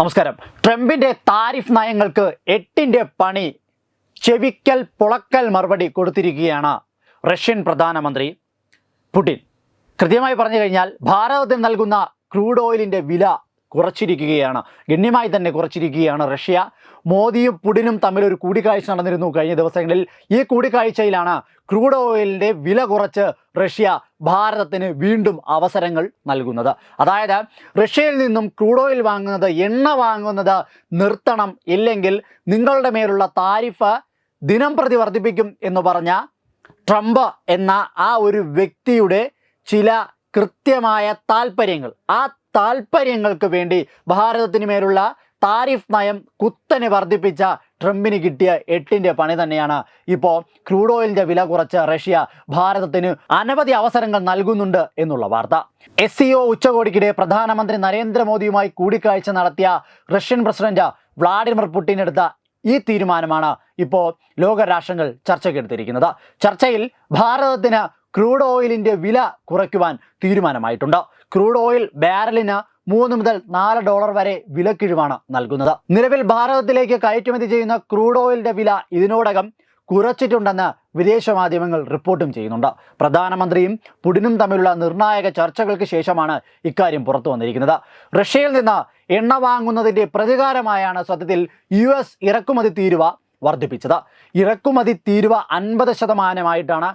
നമസ്കാരം. ട്രംപിന്റെ താരിഫ് നയങ്ങൾക്ക് എട്ടിന്റെ പണി. ചെവിക്കൽ പുളക്കൽ മറുപടി കൊടുത്തിരിക്കുകയാണ് റഷ്യൻ പ്രധാനമന്ത്രി പുടിൻ. കൃത്യമായി പറഞ്ഞു കഴിഞ്ഞാൽ ഭാരതത്തിന് നൽകുന്ന ക്രൂഡ് ഓയിലിന്റെ വില കുറച്ചിരിക്കുകയാണ്. ഗണ്യമായി തന്നെ കുറച്ചിരിക്കുകയാണ് റഷ്യ. മോദിയും പുടിനും തമ്മിൽ ഒരു കൂടിക്കാഴ്ച നടന്നിരുന്നു കഴിഞ്ഞ ദിവസങ്ങളിൽ. ഈ കൂടിക്കാഴ്ചയിലാണ് ക്രൂഡ് ഓയിലിന്റെ വില കുറച്ച് റഷ്യ ഭാരതത്തിന് വീണ്ടും അവസരങ്ങൾ നൽകുന്നത്. അതായത് റഷ്യയിൽ നിന്നും ക്രൂഡ് ഓയിൽ വാങ്ങുന്നത് എണ്ണ വാങ്ങുന്നത് നിർത്തണം ഇല്ലെങ്കിൽ നിങ്ങളുടെ മേലുള്ള താരിഫ് ദിനം പ്രതി വർദ്ധിപ്പിക്കും എന്ന് പറഞ്ഞ ട്രംപ് എന്ന ആ ഒരു വ്യക്തിയുടെ ചില കൃത്യമായ താല്പര്യങ്ങൾ ആ താല്പര്യങ്ങൾക്ക് വേണ്ടി ഭാരതത്തിന് മേലുള്ള താരിഫ് നയം കുത്തനെ വർദ്ധിപ്പിച്ച ട്രംപിന് കിട്ടിയ എട്ടിന്റെ പണി തന്നെയാണ്. ഇപ്പോൾ ക്രൂഡ് ഓയിലിന്റെ വില കുറച്ച് റഷ്യ ഭാരതത്തിന് അനവധി അവസരങ്ങൾ നൽകുന്നുണ്ട് എന്നുള്ള വാർത്ത. എസ് സി ഒ ഉച്ചകോടിക്കിടെ പ്രധാനമന്ത്രി നരേന്ദ്രമോദിയുമായി കൂടിക്കാഴ്ച നടത്തിയ റഷ്യൻ പ്രസിഡന്റ് വ്ളാഡിമിർ പുടിൻ എടുത്ത ഈ തീരുമാനമാണ് ഇപ്പോൾ ലോകരാഷ്ട്രങ്ങൾ ചർച്ചയ്ക്കെടുത്തിരിക്കുന്നത്. ചർച്ചയിൽ ഭാരതത്തിന് ക്രൂഡ് ഓയിലിന്റെ വില കുറയ്ക്കുവാൻ തീരുമാനമായിട്ടുണ്ട്. ക്രൂഡ് ഓയിൽ ബാരലിന് മൂന്ന് മുതൽ നാല് ഡോളർ വരെ വിലക്കിഴിവാണ് നൽകുന്നത്. നിലവിൽ ഭാരതത്തിലേക്ക് കയറ്റുമതി ചെയ്യുന്ന ക്രൂഡ് ഓയിലിന്റെ വില ഇതിനോടകം കുറച്ചിട്ടുണ്ടെന്ന് വിദേശ മാധ്യമങ്ങൾ റിപ്പോർട്ടും ചെയ്യുന്നുണ്ട്. പ്രധാനമന്ത്രിയും പുടിനും തമ്മിലുള്ള നിർണായക ചർച്ചകൾക്ക് ശേഷമാണ് ഇക്കാര്യം പുറത്തു വന്നിരിക്കുന്നത്. റഷ്യയിൽ നിന്ന് എണ്ണ വാങ്ങുന്നതിന്റെ പ്രതികാരമായാണ് സത്യത്തിൽ യു എസ് ഇറക്കുമതി തീരുവ വർദ്ധിപ്പിച്ചത്. ഇറക്കുമതി തീരുവ അൻപത് ശതമാനമായിട്ടാണ്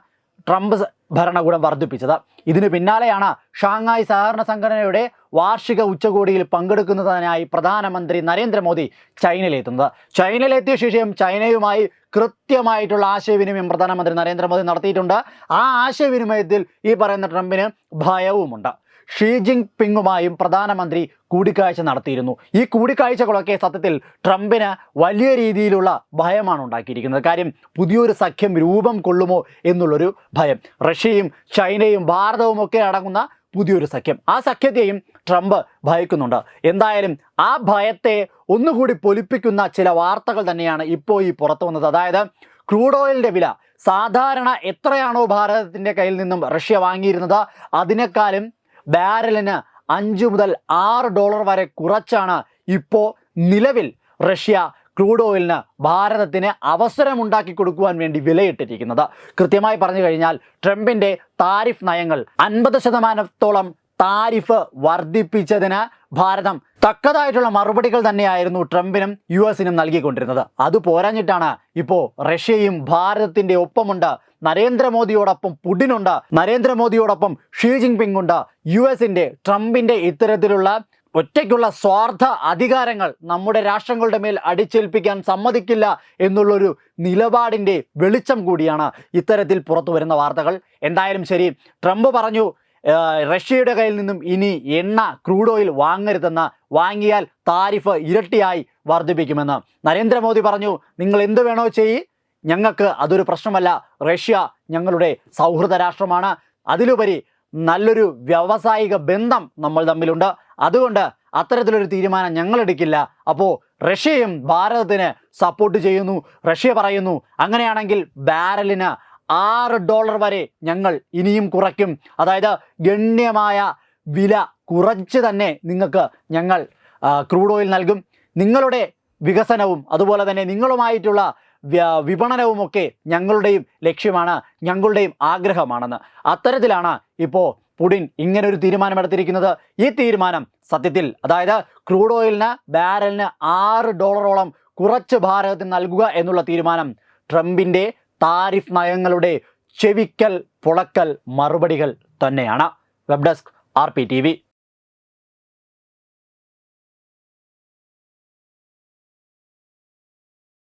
ട്രംപ് ഭരണകൂടം വർദ്ധിപ്പിച്ചത്. ഇതിനു പിന്നാലെയാണ് ഷാങ്ഹായ് സഹകരണ സംഘടനയുടെ വാർഷിക ഉച്ചകോടിയിൽ പങ്കെടുക്കുന്നതിനായി പ്രധാനമന്ത്രി നരേന്ദ്രമോദി ചൈനയിലെത്തുന്നത്. ചൈനയിലെത്തിയ ശേഷം ചൈനയുമായി കൃത്യമായിട്ടുള്ള ആശയവിനിമയം പ്രധാനമന്ത്രി നരേന്ദ്രമോദി നടത്തിയിട്ടുണ്ട്. ആ ആശയവിനിമയത്തിൽ ഈ പറയുന്ന ട്രംപിന് ഭയവുമുണ്ട്. ഷീ ജിങ് പിങ്ങുമായും പ്രധാനമന്ത്രി കൂടിക്കാഴ്ച നടത്തിയിരുന്നു. ഈ കൂടിക്കാഴ്ചകളൊക്കെ സത്യത്തിൽ ട്രംപിന് വലിയ രീതിയിലുള്ള ഭയമാണ് ഉണ്ടാക്കിയിരിക്കുന്നത്. കാര്യം പുതിയൊരു സഖ്യം രൂപം കൊള്ളുമോ എന്നുള്ളൊരു ഭയം. റഷ്യയും ചൈനയും ഭാരതവും ഒക്കെ അടങ്ങുന്ന പുതിയൊരു സഖ്യം. ആ സഖ്യത്തെയും ട്രംപ് ഭയക്കുന്നുണ്ട്. എന്തായാലും ആ ഭയത്തെ ഒന്നുകൂടി പൊലിപ്പിക്കുന്ന ചില വാർത്തകൾ തന്നെയാണ് ഇപ്പോൾ ഈ പുറത്തു വന്നത്. അതായത് ക്രൂഡ് ഓയിലിന്റെ വില സാധാരണ എത്രയാണോ ഭാരതത്തിന്റെ കയ്യിൽ നിന്നും റഷ്യ വാങ്ങിയിരുന്നത്? അതിനേക്കാളും ബാരലിന് അഞ്ച് മുതൽ ആറ് ഡോളർ വരെ കുറച്ചാണ് ഇപ്പോൾ നിലവിൽ റഷ്യ ക്രൂഡ് ഓയിലിന് ഭാരതത്തിന് അവസരമുണ്ടാക്കി കൊടുക്കുവാൻ വേണ്ടി വിലയിട്ടിരിക്കുന്നത്. കൃത്യമായി പറഞ്ഞു കഴിഞ്ഞാൽ ട്രംപിന്റെ താരിഫ് നയങ്ങൾ അൻപത് ശതമാനത്തോളം താരിഫ് വർദ്ധിപ്പിച്ചതിന് ഭാരതം തക്കതായിട്ടുള്ള മറുപടികൾ തന്നെയായിരുന്നു ട്രംപിനും യു എസിനും നൽകിക്കൊണ്ടിരുന്നത്. അത് പോരാഞ്ഞിട്ടാണ് ഇപ്പോൾ റഷ്യയും ഭാരതത്തിന്റെ ഒപ്പമുണ്ട്. നരേന്ദ്രമോദിയോടൊപ്പം പുടിനുണ്ട്. നരേന്ദ്രമോദിയോടൊപ്പം ഷീ ജിൻപിങ് ഉണ്ട് യു എസിന്റെ ട്രംപിന്റെ ഇത്തരത്തിലുള്ള ഒറ്റയ്ക്കുള്ള സ്വാർത്ഥ അധികാരങ്ങൾ നമ്മുടെ രാഷ്ട്രങ്ങളുടെ മേൽ അടിച്ചേൽപ്പിക്കാൻ സമ്മതിക്കില്ല എന്നുള്ളൊരു നിലപാടിന്റെ വെളിച്ചം കൂടിയാണ് ഇത്തരത്തിൽ പുറത്തു വരുന്ന വാർത്തകൾ. എന്തായാലും ശരി ട്രംപ് പറഞ്ഞു റഷ്യയുടെ കയ്യിൽ നിന്നും ഇനി എണ്ണ ക്രൂഡ് ഓയിൽ വാങ്ങരുതെന്ന് വാങ്ങിയാൽ താരിഫ് ഇരട്ടിയായി വർദ്ധിപ്പിക്കുമെന്ന് നരേന്ദ്രമോദി പറഞ്ഞു. നിങ്ങൾ എന്ത് വേണോ ചെയ്യ്. ഞങ്ങൾക്ക് അതൊരു പ്രശ്നമല്ല. റഷ്യ ഞങ്ങളുടെ സൗഹൃദ രാഷ്ട്രമാണ്. അതിലുപരി നല്ലൊരു വ്യാവസായിക ബന്ധം നമ്മൾ തമ്മിലുണ്ട്. അതുകൊണ്ട് അത്തരത്തിലൊരു തീരുമാനം ഞങ്ങളെടുക്കില്ല അപ്പോൾ റഷ്യയും ഭാരതത്തിന് സപ്പോർട്ട് ചെയ്യുന്നു. റഷ്യ പറയുന്നു അങ്ങനെയാണെങ്കിൽ ബാരലിന് ആറ് ഡോളർ വരെ ഞങ്ങൾ ഇനിയും കുറയ്ക്കും. അതായത് ഗണ്യമായ വില കുറച്ച് തന്നെ നിങ്ങൾക്ക് ഞങ്ങൾ ക്രൂഡ് ഓയിൽ നൽകും. നിങ്ങളുടെ വികസനവും അതുപോലെ തന്നെ നിങ്ങളുമായിട്ടുള്ള വിപണനവും ഒക്കെ ഞങ്ങളുടെയും ലക്ഷ്യമാണ് ഞങ്ങളുടെയും ആഗ്രഹമാണെന്ന്. അത്തരത്തിലാണ് ഇപ്പോൾ പുടിൻ ഇങ്ങനൊരു തീരുമാനമെടുത്തിരിക്കുന്നത്. ഈ തീരുമാനം സത്യത്തിൽ അതായത് ക്രൂഡ് ഓയിലിന് ബാരലിന് ആറ് ഡോളറോളം കുറച്ച് ഭാരതത്തിന് നൽകുക എന്നുള്ള തീരുമാനം ട്രംപിന്റെ താരിഫ് നയങ്ങളുടെ ചെവിക്കൽ പുളക്കൽ മറുപടികൾ തന്നെയാണ്. Web desk R P T V